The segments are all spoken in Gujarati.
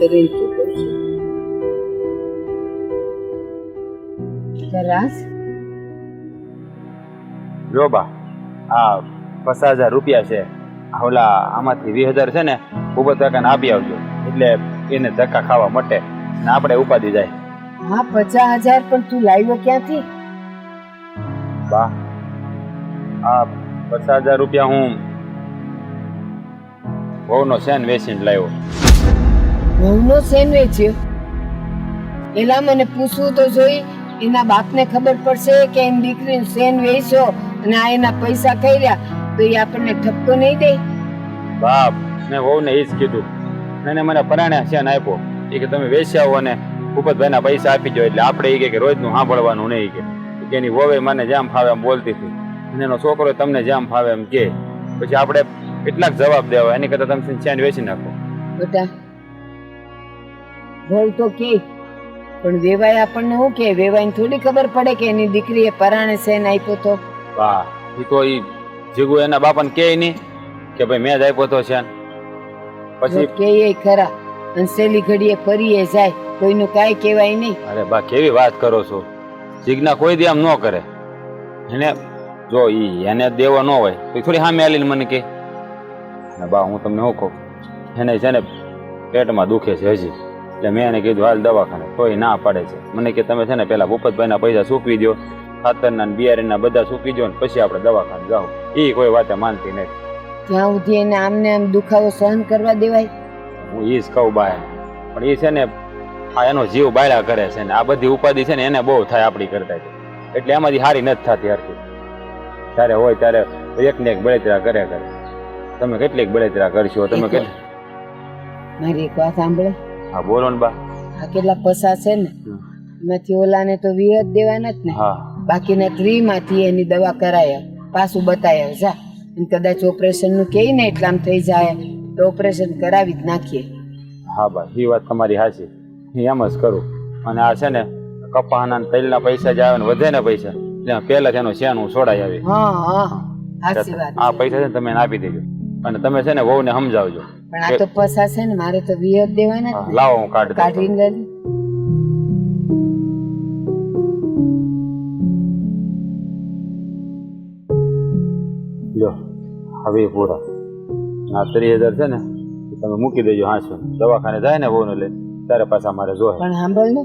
ચૂકવશું રાસ જો બા આ પચાસ હજાર રૂપિયા છે ઓલા આમાંથી વીસ હજાર છે ને ખૂબ ટકાને આપી આવજો એટલે એને ધક્કા ખાવા મટે ને આપણે ઉપાદી જાય હા પચાસ હજાર પણ તું લાવ્યો ક્યાંથી બા આ પચાસ હજાર રૂપિયા હું વહુનો સેન વેચીને લાવ્યો ઘઉંનો સેન વેચ્યો એલા મને પૂછવું તો જોઈ એના બાપને ખબર પડશે કે એની દીકરીને સેન વેચ્યો અને આ એના પૈસા કર્યા તો એ આપણને ઠપકો નહીં દે. બાપ મેં વહુને એ જ કીધું. એને મને પરાણે સેન આપ્યો. એ કે તમે વેચ્યા હો અને ભૂપતભાઈના પૈસા આપી દો એટલે આપણે એ કે રોજનું સાંભળવાનું નહીં કે. કે એની વહુએ મને જેમ ફાવે એમ બોલતી હતી. અને એનો છોકરો તમને જેમ ફાવે એમ કે. પછી આપણે કેટલાક જવાબ દેવા એની કરતાં તમે સેન વેચી નાખો. બેટા વહુ તો કે. પણ વેવાય આપણને શું કે? વેવાઈને થોડી ખબર પડે કે એની દીકરીએ પરાણે સેન આપ્યો તો. વાહ એ તો એ જીગુ એના બાપાને કહે નહીં કે ભાઈ મેં જ આપ્યો તો છે પછી કે એ ખરા. અને સેલી ઘડીએ ફરીએ જાય. કોઈનું કાંઈ કહેવાય નહીં. અરે બા કેવી વાત કરો છો? જીગના કોઈ દી આમ ન કરે. એને જો ઈ એને દેવો ન હોય તો ઈ થોડી સામે આલીને મને કે બા હું તમને શું કહું? એને છે ને પેટમાં દુખે છે હજી. એટલે મેં એને કીધું હાલ દવાખાને તોય ના પાડે છે. મને કે તમે છે ને પેલા ભૂપતભાઈના પૈસા સૂકવી દો ખાતરના બિયારીના બધા સૂકી દો ને પછી આપણે દવાખાને જાઓ. એ કોઈ વાતે માનતી નથી. ત્યાં સુધી એને આમને આમ દુખાવો સહન કરવા દેવાય. હું એ જ કહું બા પણ એ છે ને આ એનો જીવ બાયડા કરે છે ને આ બધી ઉપાધિ છે ને એને બહુ થાય આપણી કરતા એટલે એમાંથી હારી નથી થતી હરકી ત્યારે હોય ત્યારે એક ને એક બળેતરા કરે કરે. તમે કેટલીક બળેતરા કરશો? તમે કેટલી મારી એક વાત સાંભળે. હા બોલો ને બા. આ કેટલા પૈસા છે ને? એમાંથી ઓલાને તો વીહ દેવાના જ ને. હા. બાકીના ત્રીમાંથી એની દવા કરાય. પાછું બતાયા જા. અને કદાચ ઓપરેશનનું કહે ને એટલે આમ થઈ જાય. તો ઓપરેશન કરાવી જ નાખીએ. હા બા એ વાત તમારી સાચી. હું એમ જ કરું. અને આ છે ને કપાના તેલના પૈસા જે આવે ને વધે ને પૈસા. ત્યાં પહેલા એનું શેન છોડાઈ આવી. હા હા વાત આ પૈસા છે ને તમે આપી દેજો. અને તમે છે ને વહુને સમજાવજો. પણ આ તો પસાશે છે ને મારે તો જ દેવાના જ લાવો હું કાઢી. કાઢીને લઈ લે. લ્યો હવે પૂરા. આ ત્રીસ હજાર છે ને તમે મૂકી દેજો હાંસો દવાખાને જાય ને વહુને લે ત્યારે પાછા મારે જોહે. પણ સાંભળ ને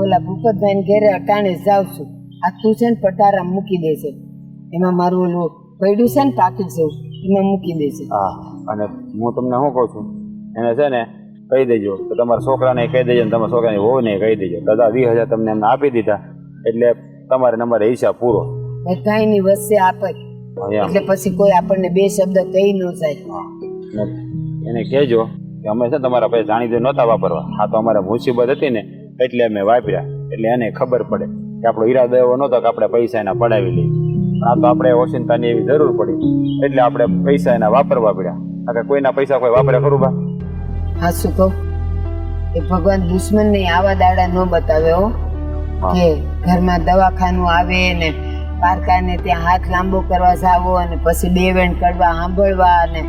ઓલા ભૂપતભાઈ ઘેરે અટાણે જાવ જાઉં છું. આ તું છે ને પટારા મૂકી દેશે એમાં મારું ઓલું પડ્યું છે ને પાકીટ જેવું એમાં મૂકી દેશે હા અને હું તમને શું કહું છું? એને છે ને કહી દેજો તો તમારા છોકરાને કહી દેજો ને તમારા છોકરાની વહુને કહી દેજો. દાદા વીસ હજાર તમને એમને આપી દીધા એટલે તમારે નંબરે હિસાબ પૂરો. બધાની વચ્ચે આપે. એટલે પછી કોઈ આપણને બે શબ્દ કહી ન જાય. ને એને કહેજો કે અમે છે તમારા પૈસા જાણી નહોતા વાપરવા. આ તો અમારે મુસીબત હતી ને એટલે અમે વાપર્યા. એટલે એને ખબર પડે કે આપણો ઈરાદો એવો નહોતો કે આપણે પૈસા એના પડાવી લઈએ. આ તો આપણે ઓચિંતાની એવી જરૂર પડી. એટલે આપણે પૈસા એના વાપરવા પડ્યા. કારણ કે કોઈના પૈસા કોઈ વાપરે ખરું બા? હા શું કહું? એ ભગવાન દુશ્મન ને આવા દાડા ન બતાવે હો. કે ઘરમાં દવાખાનું આવે ને પારકાને ત્યાં હાથ લાંબો કરવા જાવો અને પછી બે વેણ કરવા સાંભળવા અને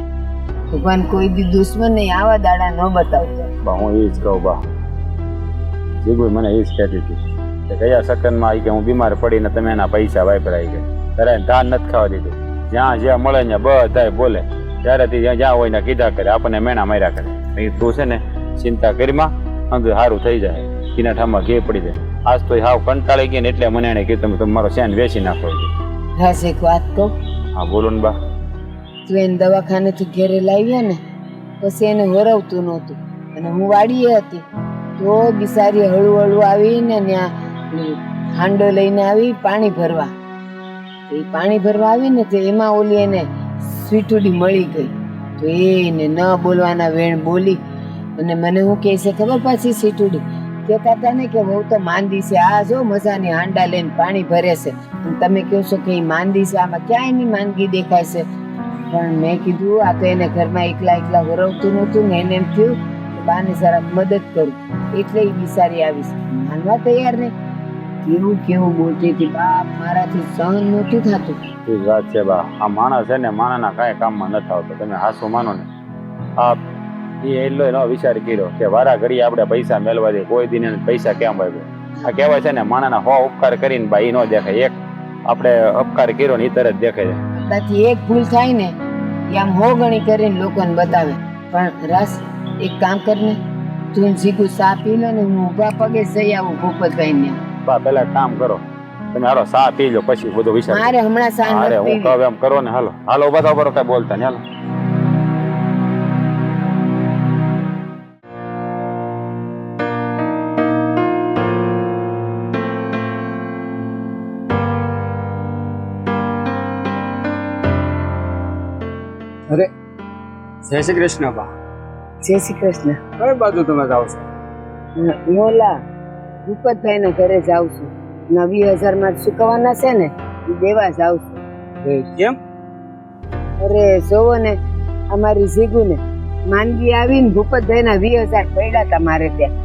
ભગવાન કોઈ દી દુશ્મન ને આવા દાડા ન બતાવતો. બા હું એ જ કહું બા. જીગુય મને એ જ કહેતી હતી કે કયા સેકન્ડમાં આવી કે હું બીમાર પડીને તમે એના પૈસા વાપરાઈ ગયા. ત્યારે એને ધાન નથી ખાવા દીધું. જ્યાં જ્યાં મળે ને બધાય બોલે. ત્યારેથી જ્યાં જ્યાં હોય ને કીધા કરે આપણને મેણા માર્યા કરે. તું છે ને ચિંતા કરીમાં અંગે સારું થઈ જાય. કિના ઠામાં ઘે પડી જાય. આજ તો હાવ કંટાળી ગયા ને એટલે મને એને કીધું તમે તમારો શેન વેચી નાખો રાસ એક વાત કહું? હા બોલો ને બા. તું એને દવાખાનેથી ઘેરે લાવ્યા ને પછી એને વરવતું નહોતું. અને હું વાડીએ હતી. તો બિસારી હળવું હળવું આવીને ત્યાં હાંડો લઈને આવી પાણી ભરવા. એ પાણી ભરવા આવીને તો એમાં ઓલી એને સ્વીટુડી મળી ગઈ. તો એને ન બોલવાના વેણ બોલી અને મને હું કહે છે ખબર પાછી સીટુડી કહેતા હતા ને કે વહુ તો માંદી છે. આ જો મજાની હાંડા લઈને પાણી ભરે છે. તમે કહો છો કે એ માંદી છે. આમાં ક્યાંય એની માંદગી દેખાય છે? પણ મેં કીધું, આ તો એને ઘરમાં એકલા એકલા વરવતું નહોતું ને એને એમ થયું કે બાને જરાક મદદ કરું. એટલે એ બિસારી આવીશ. માનવા તૈયાર નહીં. કેવું કેવું બોલતી હતી? બાપ મારાથી સહન નહોતું થતું. ઠીક વાત છે બા. આ માણસ છે ને માણસના કાંઈ કામમાં નથી આવતો તમે હાસો માનો ને. આ એ એટલો એનો વિચાર કર્યો કે વારા ઘડી આપણે પૈસા મેળવા દે કોઈ દિન પૈસા કેમ આવ્યો આ કહેવાય છે ને માણસના હો ઉપકાર કરીને ભાઈ નો દેખાય. એક આપણે અપકાર કર્યો ને એ તરત દેખાય. બાકી એક ભૂલ થાય ને એ આમ હો ગણી કરીને લોકોને બતાવે. પણ રસ એક કામ કરને તું જીગું સા પી લો ને હું ઊભા પગે જઈ આવું ભૂપતભાઈ ને બા પેલા કામ કરો. તમે હારો સા પી લો પછી બધો વિચાર મારે હમણાં સા અરે હું કહું એમ કરો ને હાલો. હાલો બધા બરો કઈ બોલતા ને હાલો. અરે જય શ્રી કૃષ્ણ બા. જય શ્રી કૃષ્ણ. કઈ બાજુ તમે જાઓ છો? ઓલા ભૂપતભાઈ ના ઘરે જાઉં છું. નવી હજારમાં ચૂકવવાના છે ને એ દેવા જાઉં છું. કેમ? અરે જોવો ને અમારી જીગુ ને માંદગી આવીને ભૂપતભાઈ ના વીસ હજાર પડ્યા હતા મારે ત્યાં.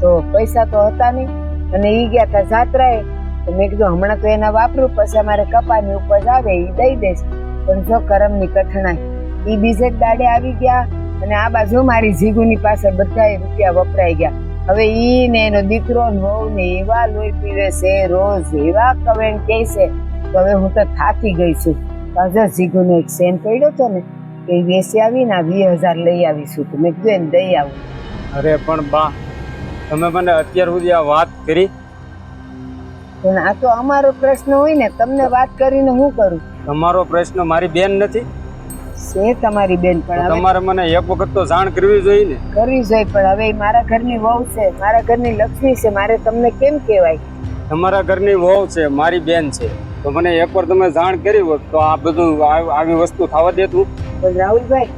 તો પૈસા તો હતા નહીં અને એ ગયા હતા જાત્રાએ. તો મેં કીધું હમણાં તો એના વાપરું પછી અમારે કપાની ઉપજ આવે એ દઈ દઈશ. પણ જો કરમની કઠણાઈ એ બીજે દાડે આવી ગયા અને આ બાજુ મારી જીગુની પાસે બધા રૂપિયા વપરાઈ ગયા. હવે ઈ ને એનો દીકરો વહુ ને એવા લોહી પીવે છે રોજ એવા કવેણ કે છે તો હવે હું તો થાકી ગઈ છું. પાછો જીગુનો એક સેન પડ્યો હતો ને એ વેસી આવીને આ વીસ હજાર લઈ આવીશું તો. મેં કીધું એને દઈ આવું. અરે પણ બા તમે મને અત્યાર સુધી આ વાત કરી? પણ આ તો અમારો પ્રશ્ન હોય ને તમને વાત કરીને હું કરું? તમારો પ્રશ્ન મારી બેન નથી? છે તમારી બેન પણ તમારે મને એક વખત તો જાણ કરવી જોઈએ ને. કરવી જોઈએ પણ હવે મારા ઘરની વહુ છે મારા ઘરની લક્ષ્મી છે મારે તમને કેમ કહેવાય? તમારા ઘરની વહુ છે મારી બેન છે. તો મને એકવાર તમે જાણ કરી હોત તો આ બધું આવી વસ્તુ થવા દેતું. પણ રાહુલભાઈ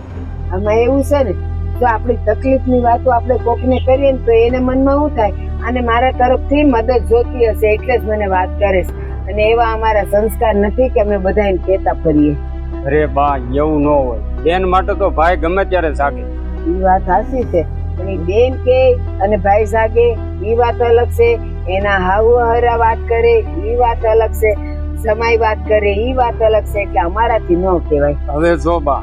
આમાં એવું છે ને જો આપણી તકલીફની વાતો આપણે કોકને કરીએ ને તો એને મનમાં શું થાય? અને મારા તરફથી મદદ જોતી હશે એટલે જ મને વાત કરે છે. અને એવા અમારા સંસ્કાર નથી કે અમે બધાને કહેતા ફરીએ. અરે બા એવું ન હોય. બેન માટે તો ભાઈ ગમે ત્યારે જાગે. એ વાત સાચી છે. પણ બેન કે અને ભાઈ જાગે એ વાત અલગ છે. એના હાવ હરા વાત કરે એ વાત અલગ છે. સમય વાત કરે એ વાત અલગ છે એટલે અમારાથી ન કહેવાય. હવે જો બા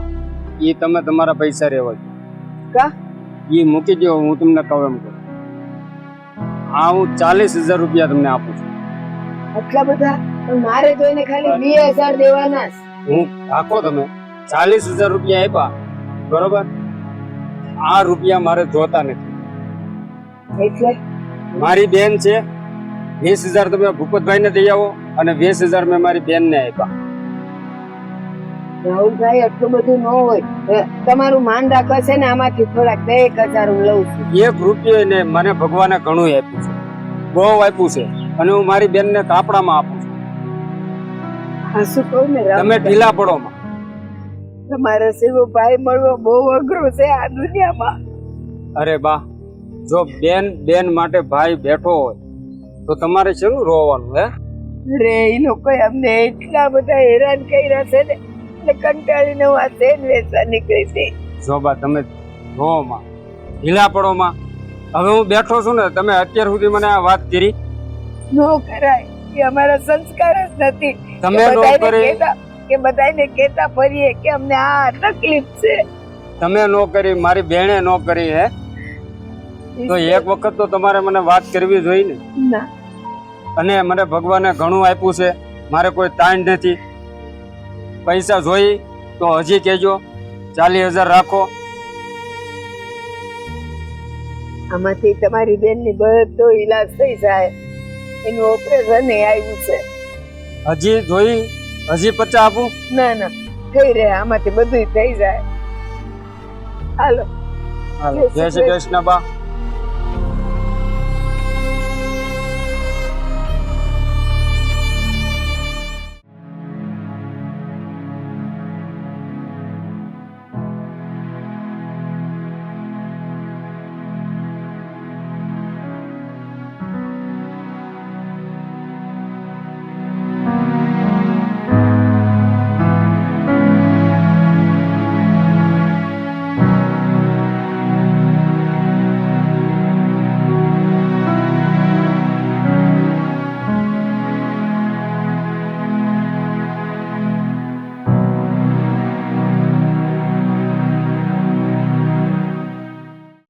એ તમે તમારા પૈસા રહેવા દો. કા? એ મૂકી દો હું તમને કહું એમ કરું આ હું ચાલીસ હજાર રૂપિયા તમને આપું છું. આટલા બધા? મારે તો એને ખાલી બે હજાર દેવાના. હું રાખો તમે. ચાલીસ હજાર રૂપિયા આપ્યા. બરોબર? આ રૂપિયા મારે જોતા નથી. એટલે? મારી બેન છે. વીસ હજાર તમે ભૂપતભાઈ ને દઈ આવો અને વીસ હજાર મેં મારી બેન ને આપ્યા. રાહુલભાઈ એટલું બધું ન હોય. તમારું માન રાખે છે ને આમાંથી થોડાક બે એક હજાર હું લઉં છું. એક રૂપિયો ને મને ભગવાને ઘણું આપ્યું છે. બહુ આપ્યું છે. અને હું મારી બેન ને કાપડામાં આપું. શું કહું ને તમે ઢીલા પડો માં. તમારા સેવો ભાઈ મળવો બહુ અઘરો છે આ દુનિયામાં. અરે બા જો બેન બેન માટે ભાઈ બેઠો હોય તો તમારે શરૂ રોવાનું હે? અરે એ લોકો અમને એટલા બધા હેરાન કર્યા છે ને એટલે કંટાળીને હું આ સેન વેચવા નીકળી છે જો બા તમે રો માં. ઢીલા પડો માં. હવે હું બેઠો છું ને તમે અત્યાર સુધી મને આ વાત કરી. નો કરાય એ અમારા સંસ્કાર જ નથી. તમે નોકરી કરી કે બધાને કહેતા ફરીએ કે અમને આ તકલીફ છે. તમે નો કરી મારી બેણે નો કરી હે. તો એક વખત તો તમારે મને વાત કરવી જોઈએ ને. અને મને ભગવાને ઘણું આપ્યું છે. મારે કોઈ તાણ નથી. પૈસા જોઈ તો હજી કહેજો. ચાલીસ હજાર રાખો. આમાંથી તમારી બેનની બધો ઈલાજ થઈ જાય. એનું ઓપરેશન આવ્યું છે. હજી જોઈ હજી પચા આપું? ના ના થઈ રહે આમાંથી બધું થઈ જાય. હાલો. હાલો, જય શ્રી કૃષ્ણ બા.